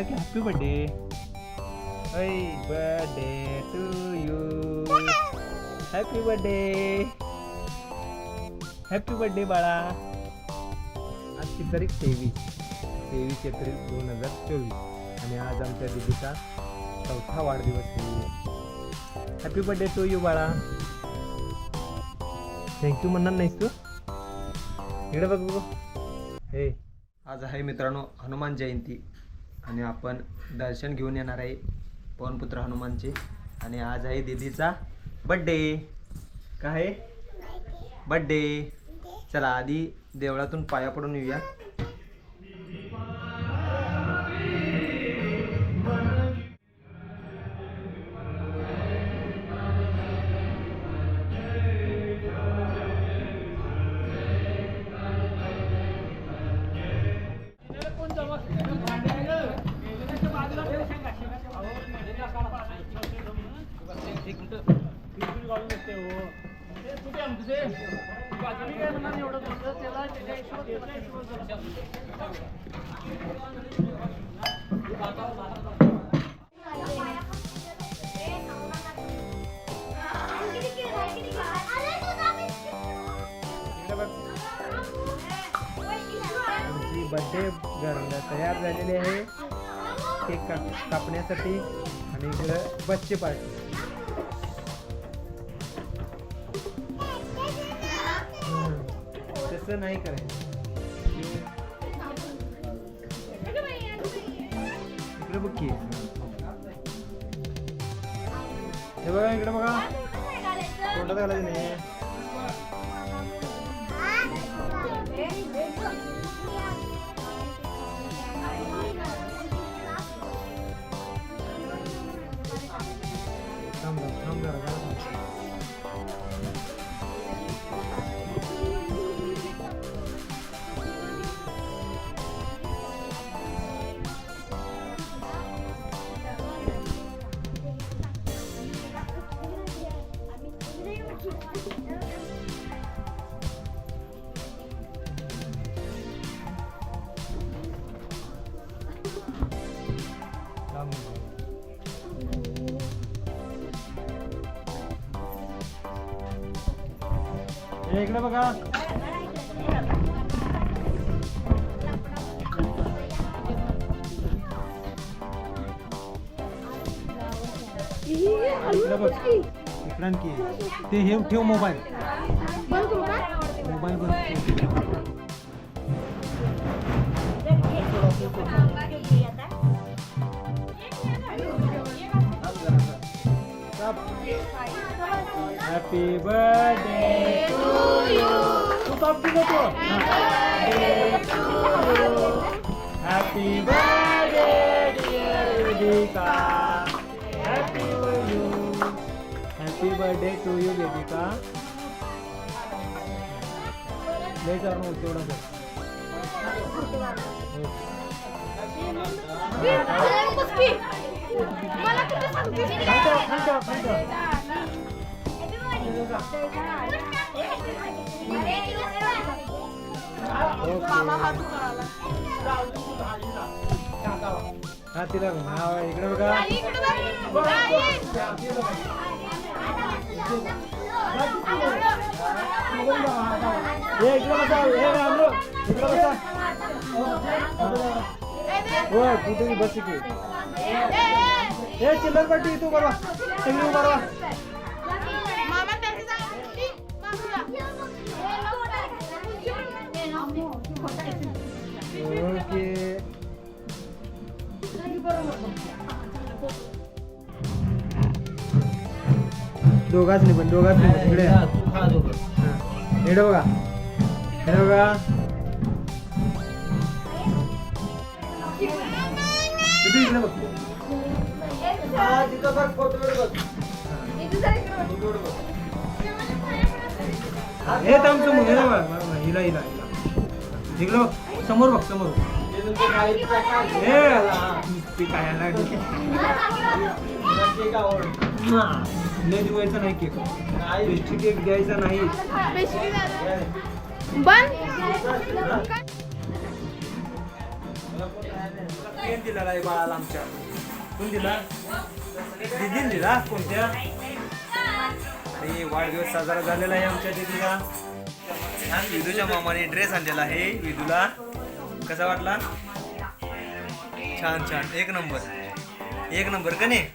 म्हणता की happy birthday birthday to you happy birthday happy birthday बाळा. आजची तारीख तेवीस. तेवीस एप्रिल दोन हजार चोवीस. आणि आज आमच्या दिदीचा चौथा वाढदिवस आहे हॅपी बर्थडे टू यू बाळा. थँक्यू म्हणणार नाहीस तू? इकडे बघ बघू. हे आज आहे मित्रांनो हनुमान जयंती. आणि आपण दर्शन घेऊन येणार आहे पवनपुत्र हनुमानचे. आणि आज आहे दीदीचा बड्डे काय आहे बड्डे चला आधी देवळातून पाया पडून येऊया. इकडे बघ बड्डे तयार झालेली आहे. केक काप कापण्यासाठी आणि इकडं बच्चे पार्टी. असं नाही करायचं. इकडे बघ की. हे बघा इकडे बघा. तोंडात घालायचं? नाही इकडे बघा. इकडे बघ. इकडे आणखी ते हे ठेव मोबाईल. मोबाईल बंद हॅपी बर्थडे तू काप तो happy birthday Vedika happy you happy birthday to you Vedika लय नऊ तेवढा खालच्या खालच्या हा तिला हा इकडे बघा. हे इकडे बसा. हे रामलो इकडे बसा. हो कुठे बस की हे चिल्लर पाटी तू बरवा सगळी बरवा ओके. दोघाच नाही पण दोघाच नाही इकडे हा. इकडे बघा. इकडे बघा. इथे इकडे बघ. हे हे बघ. हिला हिला हिला. इकडे बघ. समोर बघ समोर हे काय नाही. नाही केक. पेस्ट्री केक द्यायचा नाही. दिला आमच्या? कोण दिला? दिला? कोणत्या? वाढदिवस साजरा झालेला आहे आमच्या दिदीला. छान विदूच्या मामाने ड्रेस आणलेला आहे. विदूला. कसा वाटला? छान छान. एक नंबर. एक नंबर का नाही?